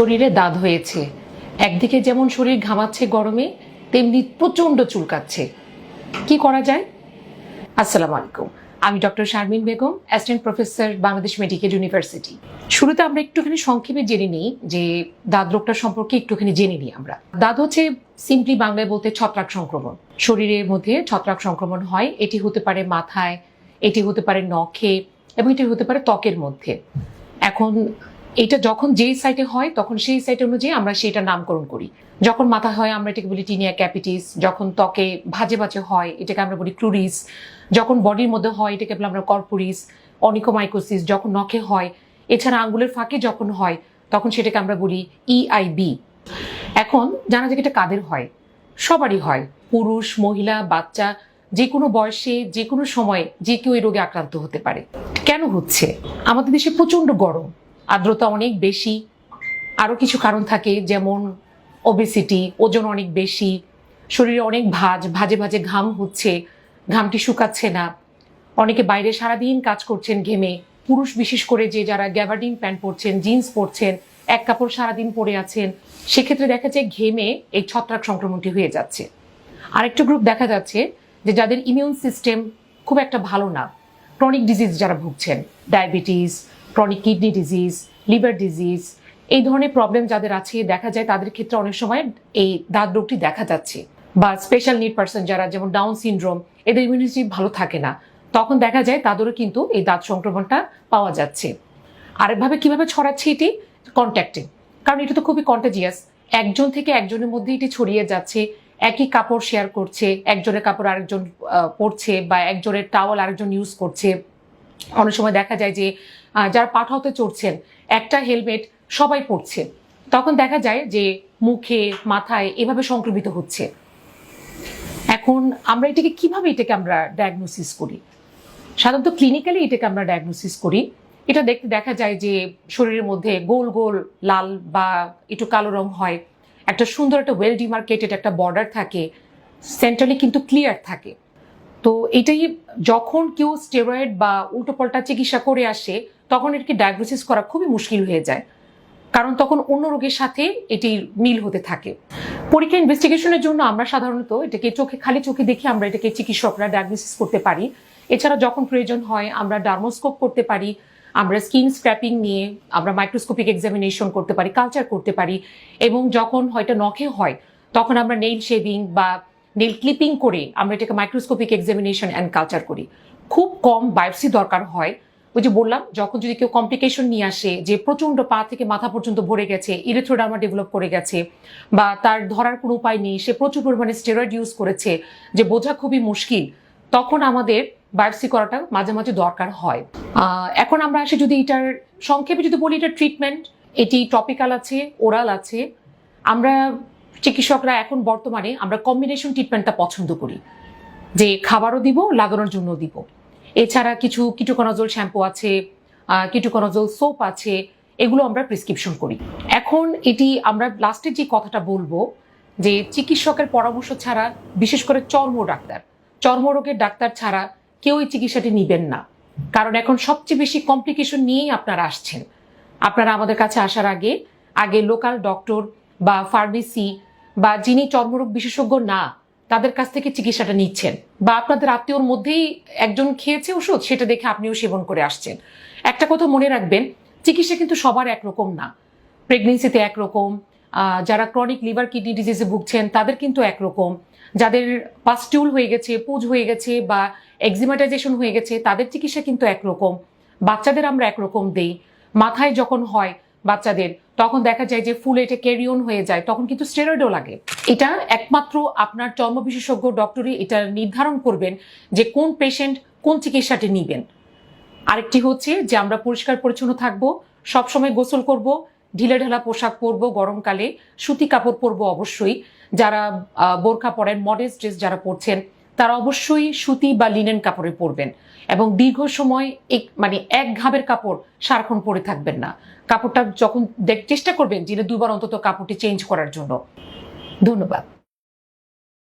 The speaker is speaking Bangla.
শরীরে দাঁত হয়েছে। একদিকে যেমন শরীর ঘামাচ্ছে গরমে, তেমনি প্রচণ্ড চুলকাচ্ছে। কি করা যায়? আসসালামু আলাইকুম। আমি doctor Sharmin Begum, assistant professor, Bangladesh medical university. শুরুতে আমরা একটুখানি সংক্ষেপে জেনে নিই যে দাঁত রোগটা সম্পর্কে একটুখানি জেনে নিই আমরা। দাঁত হচ্ছে সিম্পলি বাংলায় বলতে ছত্রাক সংক্রমণ। শরীরের মধ্যে ছত্রাক সংক্রমণ হয়, এটি হতে পারে মাথায়, এটি হতে পারে নখে, এবং এটি হতে পারে ত্বকের মধ্যে। এখন এটা যখন যেই সাইটে হয়, তখন সেই সাইট অনুযায়ী আমরা সেটা নামকরণ করি। যখন মাথা হয়, আমরা এটাকে বলি টিনিয়া ক্যাপিটিস যখন ত্বকে ভাজে ভাজে হয়, এটাকে আমরা বলি ক্রুরিস। যখন বডির মধ্যে হয়, এটাকে বলি আমরা কর্পোরিস, অনিকোমাইকোসিস। যখন নখে হয়, এছাড়া আঙ্গুলের ফাঁকে যখন হয়, তখন সেটাকে আমরা বলি ইআইবি এখন জানা যায় এটা কাদের হয়? সবারই হয়। পুরুষ, মহিলা, বাচ্চা, যে কোনো বয়সে, যে কোনো সময় যে কেউ এই রোগে আক্রান্ত হতে পারে। কেন হচ্ছে? আমাদের দেশে প্রচণ্ড গরম। আর্দ্রতা অনেক বেশি। আরও কিছু কারণ থাকে, যেমন ওবেসিটি ওজন অনেক বেশি, শরীরে অনেক ভাজ, ভাজে ভাজে ঘাম হচ্ছে, ঘামটি শুকাচ্ছে না। অনেকে বাইরে সারাদিন কাজ করছেন ঘেমে, পুরুষ বিশেষ করে যে যারা গ্যাভার্ডিন প্যান্ট পরছেন জিন্স পরছেন, এক কাপড় সারাদিন পরে আছেন, সেক্ষেত্রে দেখা যায় ঘেমে এই ছত্রাক সংক্রমণটি হয়ে যাচ্ছে। আরেকটা গ্রুপ দেখা যাচ্ছে যে যাদের ইমিউন সিস্টেম খুব একটা ভালো না ক্রনিক ডিজিজ যারা ভুগছেন diabetes chronic kidney disease liver disease, এই ধরনের প্রবলেম যাদের আছে, দেখা যায় তাদের ক্ষেত্রে অনেক সময় এই দাঁত রোগটি দেখা যাচ্ছে। বা স্পেশাল নিড পার্সন যারা, যেমন ডাউন সিনড্রোম এদের ইমিউনিটি ভালো থাকে না। তখন দেখা যায় তাদেরও কিন্তু এই দাঁত সংক্রমণটা পাওয়া যাচ্ছে। আরেকভাবে কীভাবে ছড়াচ্ছে এটি? কন্ট্যাক্টে কারণ এটা তো খুবই কন্টাজিয়াস একজন থেকে একজনের মধ্যে এটি ছড়িয়ে যাচ্ছে, একই কাপড় শেয়ার করছে, একজনের কাপড় আরেকজন পরছে বা একজনের টাওয়াল আরেকজন ইউজ করছে। অনেক সময় দেখা যায় যে যারা পাঠাওতে চড়ছেন একটা হেলমেট সবাই পরছে। তখন দেখা যায় যে মুখে, মাথায় এভাবে সংক্রমিত হচ্ছে। এখন আমরা এটাকে কীভাবে এটাকে আমরা ডায়াগনোসিস করি? সাধারণত ক্লিনিক্যালি এটাকে আমরা ডায়াগনোসিস করি। এটা দেখতে দেখা যায় যে শরীরের মধ্যে গোল গোল লাল বা একটু কালো রং হয়। একটা সুন্দর একটা ওয়েল ডিমার্কেটেড একটা বর্ডার থাকে। সেন্ট্রালি কিন্তু ক্লিয়ার থাকে। তো এটাই যখন কেউ স্টেরয়েড বা উল্টোপাল্টা চিকিৎসা করে আসে তখন এটাকে ডায়াগনোসিস করা খুবই মুশকিল হয়ে যায়। কারণ তখন অন্য রোগের সাথে এটির মিল হতে থাকে। পরীক্ষা ইনভেস্টিগেশনের জন্য আমরা সাধারণত এটাকে চোখে, খালি চোখে দেখে আমরা এটাকে চিকিৎসকরা ডায়াগনোসিস করতে পারি। এছাড়া যখন প্রয়োজন হয়, আমরা ডার্মোস্কোপ করতে পারি, আমরা স্কিন স্ক্র্যাপিং নিয়ে আমরা মাইক্রোস্কোপিক এক্সামিনেশন করতে পারি কালচার করতে পারি। এবং যখন হয়তো নখে হয়, তখন আমরা নেইল শেভিং বা নেইল ক্লিপিং করে আমরা এটাকে মাইক্রোস্কোপিক এক্সামিনেশন অ্যান্ড কালচার করি। খুব কম বায়োপসি দরকার হয়। ওই যে বললাম, যখন যদি কেউ কমপ্লিকেশন নিয়ে আসে, যে প্রচণ্ড পা থেকে মাথা পর্যন্ত ভরে গেছে ইলেথ্রোডার্মা ডেভেলপ করে গেছে, বা তার ধরার কোনো উপায় নেই, সে প্রচুর পরিমাণে স্টেরয়েড ইউজ করেছে, যে বোঝা খুবই মুশকিল, তখন আমাদের বায়োপসি করাটা মাঝে মাঝে দরকার হয়। এখন আমরা আসি যদি এটার সংক্ষেপে যদি বলি এটা ট্রিটমেন্ট এটি টপিক্যাল আছে ওরাল আছে, আমরা চিকিৎসকরা এখন বর্তমানে আমরা কম্বিনেশন ট্রিটমেন্টটা পছন্দ করি। যে খাবারও দিব, লাগানোর জন্য দিব। এছাড়া কিছু কিটোকোনাজোল শ্যাম্পু আছে কিটোকোনাজোল সোপ আছে, এগুলো আমরা প্রেসক্রিপশন করি। এখন এটি আমরা লাস্টের যে কথাটা বলব, যে চিকিৎসকের পরামর্শ ছাড়া, বিশেষ করে চর্ম ডাক্তার, চর্মরোগের ডাক্তার ছাড়া কেউ এই চিকিৎসাটি নিবেন না। কারণ এখন সবচেয়ে বেশি কমপ্লিকেশন নিয়েই আপনারা আসছেন। আপনারা আমাদের কাছে আসার আগে আগে লোকাল ডক্টর বা ফার্মেসি বা যিনি চর্মরোগ বিশেষজ্ঞ না তাদের কাছ থেকে চিকিৎসাটা নিচ্ছেন বা আপনাদের আত্মীয়র মধ্যেই একজন খেয়েছে ওষুধ, সেটা দেখে আপনিও সেবন করে আসছেন। একটা কথা মনে রাখবেন, চিকিৎসা কিন্তু সবার একরকম না। প্রেগনেন্সিতে একরকম যারা ক্রনিক লিভার কিডনি ডিজিজে ভুগছেন, তাদের কিন্তু একরকম। যাদের পাস্টিউল হয়ে গেছে, পুজ হয়ে গেছে বা এক্সিমাটাইজেশন হয়ে গেছে, তাদের চিকিৎসা কিন্তু একরকম। বাচ্চাদের আমরা একরকম দেই। মাথায় যখন হয় বাচ্চাদের, তখন দেখা যায় যে ফুল এটা ক্যারিয়ন হয়ে যায়, তখন কিন্তু স্টেরয়েডও লাগে। এটা একমাত্র আপনার চর্ম বিশেষজ্ঞ ডক্টরই এটা নির্ধারণ করবেন যে কোন পেশেন্ট কোন চিকিৎসাটি নিবেন। আরেকটি হচ্ছে যে আমরা পরিষ্কার পরিচ্ছন্ন থাকব, সবসময় গোসল করব, ঢিলে ঢালা পোশাক পরবো, গরমকালে সুতি কাপড় পরবো অবশ্যই। যারা বোরখা পরেন মডেস্ট ড্রেস যারা পরছেন, তারা অবশ্যই সুতি বা লিনেন কাপড়ে পরবেন এবং দীর্ঘ সময় এক মানে এক ঘাবের কাপড় সারাক্ষণ পরে থাকবেন না। কাপড়টা যখন চেষ্টা করবেন দিনে দুবার অন্তত কাপড়টি চেঞ্জ করার জন্য। ধন্যবাদ।